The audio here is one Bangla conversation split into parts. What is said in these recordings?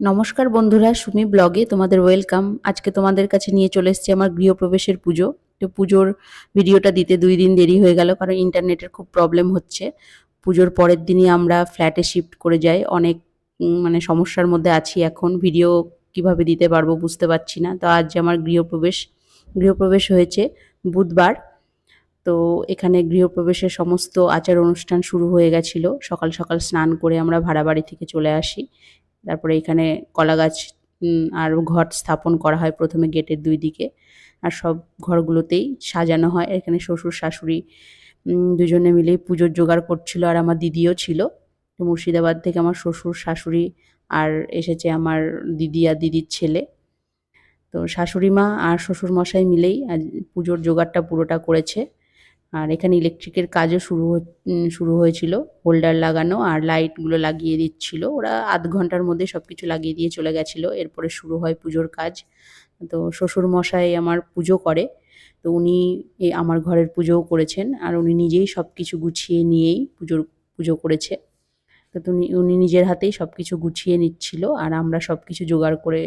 নমস্কার বন্ধুরা, সুমি ব্লগে তোমাদের ওয়েলকাম আজকে তোমাদের কাছে নিয়ে চলে এসেছি আমার গৃহপ্রবেশের পুজো। তো পুজোর ভিডিওটা দিতে দুই দিন দেরি হয়ে গেল, কারণ ইন্টারনেটের খুব প্রবলেম হচ্ছে। পুজোর পরের দিনই আমরা ফ্ল্যাটে শিফট করে যাই। অনেক মানে সমস্যার মধ্যে আছি এখন। ভিডিও কীভাবে দিতে পারব বুঝতে পারছি না। তো আজ আমার গৃহপ্রবেশ গৃহপ্রবেশ হয়েছে বুধবার। তো এখানে গৃহপ্রবেশের সমস্ত আচার অনুষ্ঠান শুরু হয়ে গেছিল। সকাল সকাল স্নান করে আমরা ভাড়া বাড়ি থেকে চলে আসি। তারপরে এখানে কলা গাছ আর ঘট স্থাপন করা হয় প্রথমে গেটের দুই দিকে। আর সব ঘরগুলোতেই সাজানো হয়। এখানে শ্বশুর, শাশুড়ি দুজনে মিলেই পুজোর জোগাড় করছিল আর আমার দিদিও ছিল। তো মুর্শিদাবাদ থেকে আমার শ্বশুর, শাশুড়ি আর এসেছে আমার দিদি আর দিদির ছেলে। তো শাশুড়ি মা আর শ্বশুর মশাই মিলেই পুজোর জোগাড়টা পুরোটা করেছে। আর এখানে ইলেকট্রিকের কাজও শুরু শুরু হয়েছিল। হোল্ডার লাগানো আর লাইটগুলো লাগিয়ে দিচ্ছিল। ওরা আধ ঘণ্টার মধ্যে সব কিছু লাগিয়ে দিয়ে চলে গেছিল। এরপরে শুরু হয় পুজোর কাজ। তো শ্বশুর মশাই আমার পুজো করে। তো উনি আমার ঘরের পুজোও করেছেন। আর উনি নিজেই সব কিছু গুছিয়ে নিয়েই পুজোর, পুজো করেছে। তো উনি উনি নিজের হাতেই সব কিছু গুছিয়ে নিচ্ছিল আর আমরা সব কিছু জোগাড় করে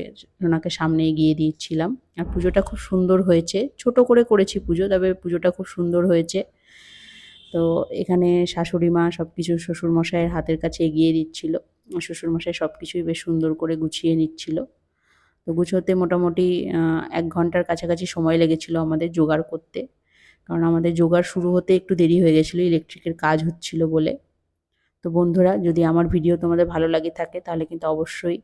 ওনাকে সামনে এগিয়ে দিচ্ছিলাম। আর পুজোটা খুব সুন্দর হয়েছে। ছোট করে করেছি পুজো, তবে পুজোটা খুব সুন্দর হয়েছে। তো এখানে শাশুড়ি মা সব কিছু শ্বশুরমশাইয়ের হাতের কাছে এগিয়ে দিচ্ছিল। শ্বশুরমশাই সব কিছুই বেশ সুন্দর করে গুছিয়ে নিচ্ছিল। তো গুছোতে মোটামুটি এক ঘণ্টার কাছাকাছি সময় লেগেছিল আমাদের জোগাড় করতে। কারণ আমাদের জোগাড় শুরু হতে একটু দেরি হয়ে গেছিল, ইলেকট্রিকের কাজ হচ্ছিল বলে। তো বন্ধুরা, যদি আমার ভিডিও তোমাদের ভালো লাগে থাকে, তাহলে কিন্তু অবশ্যই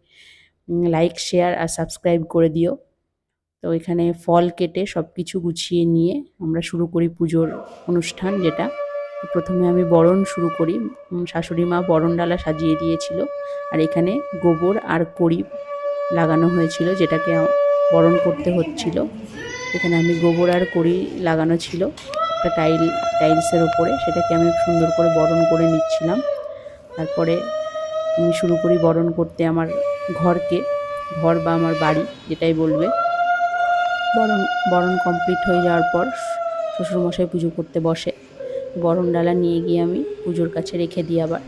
লাইক শেয়ার আর সাবস্ক্রাইব করে দিও। তো এখানে ফল কেটে সব কিছু গুছিয়ে নিয়ে আমরা শুরু করি পুজোর অনুষ্ঠান যেটা। প্রথমে আমি বরণ শুরু করি। শাশুড়ি মা বরণ ডালা সাজিয়ে দিয়েছিল। আর এখানে গোবর আর কড়ি লাগানো হয়েছিল, যেটাকে বরণ করতে হচ্ছিল। এখানে আমি গোবর আর কড়ি লাগানো ছিল, একটা টাইল, টাইলসের ওপরে। সেটাকে আমি সুন্দর করে বরণ করে নিচ্ছিলাম। তারপরে আমি শুরু করি বরণ করতে আমার ঘরকে, ঘর বা আমার বাড়ি, যেটাই বলবে। বরণ বরণ কমপ্লিট হয়ে যাওয়ার পর শ্বশুরমশাই পুজো করতে বসে। বরণ ডালা নিয়ে গিয়ে আমি পুজোর কাছে রেখে দিই আবার।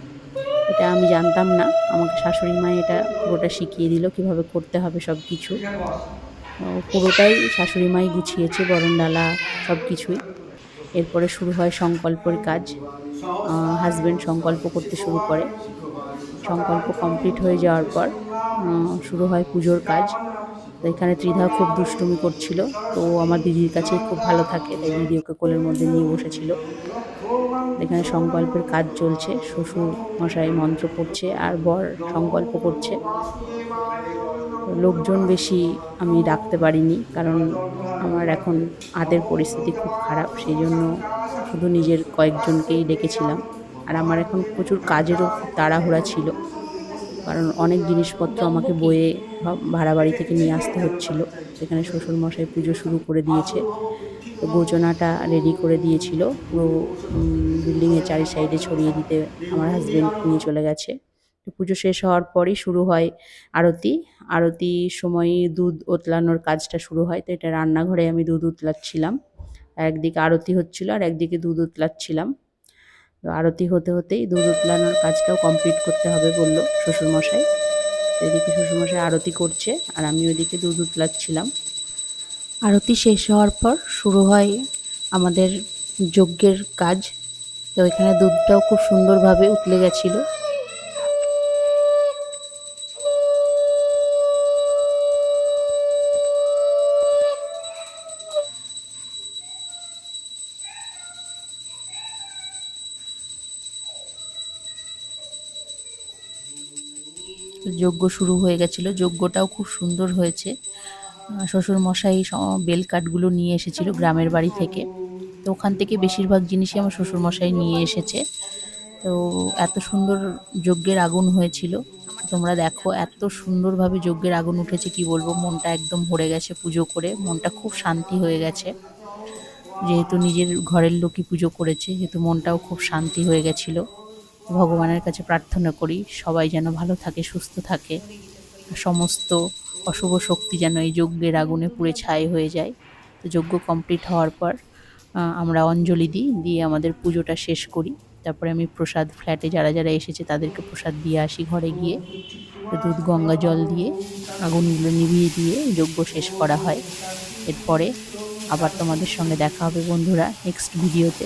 এটা আমি জানতাম না, আমাকে শাশুড়ি মা এটা পুরোটা শিখিয়ে দিল কীভাবে করতে হবে সব কিছু পুরোটাই শাশুড়ি মাই গুছিয়েছে বরণ ডালা সব কিছুই এরপরে শুরু হয় সংকল্পের কাজ। হাজব্যান্ড সংকল্প করতে শুরু করে। সংকল্প কমপ্লিট হয়ে যাওয়ার পর শুরু হয় পুজোর কাজ। তো এখানে ত্রিধা খুব দুষ্টুমি করছিল। তো আমার দিদির কাছেই খুব ভালো থাকে, তাই দিদি ওকে কোলের মধ্যে নিয়ে বসেছিল। এখানে সংকল্পের কাজ চলছে, শ্বশুর মশাই মন্ত্র পড়ছে আর বর সংকল্প করছে। লোকজন বেশি আমি ডাকতে পারিনি, কারণ আমার এখন হাতের পরিস্থিতি খুব খারাপ, সেই জন্য শুধু নিজের কয়েকজনকেই ডেকেছিলাম। আর আমার এখন প্রচুর কাজেরও তাড়াহুড়া ছিল। কারণ অনেক জিনিসপত্র আমাকে বয়ে ভাড়া বাড়ি থেকে নিয়ে আসতে হচ্ছিল। সেখানে শ্বশুরমশাই পুজো শুরু করে দিয়েছে। তো গোচনাটা রেডি করে দিয়েছিল। পুরো বিল্ডিংয়ের চারি সাইডে ছড়িয়ে দিতে আমার হাজব্যান্ড নিয়ে চলে গেছে। তো পুজো শেষ হওয়ার পরই শুরু হয় আরতি। আরতির সময় দুধ ওতলানোর কাজটা শুরু হয়। তো এটা রান্নাঘরে আমি দুধ উতলাচ্ছিলাম একদিকে আরতি হচ্ছিল আর একদিকে দুধ উতলাচ্ছিলাম। তো আরতি হতে হতেই দুধ উতলানোর কাজটাও কমপ্লিট করতে হবে বলল শ্বশুরমশাই। তো এদিকে শ্বশুরমশাই আরতি করছে আর আমি ওইদিকে দুধ উতলাচ্ছিলাম। আরতি শেষ হওয়ার পর শুরু হয় আমাদের যজ্ঞের কাজ। তো এখানে দুধটাও খুব সুন্দরভাবে উতলে গেছিল। যজ্ঞ শুরু হয়ে গেছিল। যজ্ঞটাও খুব সুন্দর হয়েছে। শ্বশুরমশাই বেল কাঠগুলো নিয়ে এসেছিল গ্রামের বাড়ি থেকে। তো ওখান থেকে বেশিরভাগ জিনিসই আমার শ্বশুরমশাই নিয়ে এসেছে। তো এত সুন্দর যজ্ঞের আগুন হয়েছিল। তোমরা দেখো, এত সুন্দরভাবে যজ্ঞের আগুন উঠেছে, কি বলব? মনটা একদম ভরে গেছে পুজো করে। মনটা খুব শান্তি হয়ে গেছে। যেহেতু নিজের ঘরের লোকই পুজো করেছে, যেহেতু মনটাও খুব শান্তি হয়ে গেছিল। ভগবানের কাছে প্রার্থনা করি, সবাই যেন ভালো থাকে, সুস্থ থাকে। সমস্ত অশুভ শক্তি যেন এই যজ্ঞের আগুনে পুড়ে ছাই হয়ে যায়। তো যজ্ঞ কমপ্লিট হওয়ার পর আমরা অঞ্জলি দিই, দিয়ে আমাদের পুজোটা শেষ করি। তারপরে আমি প্রসাদ ফ্ল্যাটে যারা যারা এসেছে তাদেরকে প্রসাদ দিয়ে আসি ঘরে গিয়ে। দুধ, গঙ্গা জল দিয়ে আগুনগুলো নিভিয়ে দিয়ে যজ্ঞ শেষ করা হয়। এরপরে আবার তোমাদের সঙ্গে দেখা হবে বন্ধুরা নেক্সট ভিডিওতে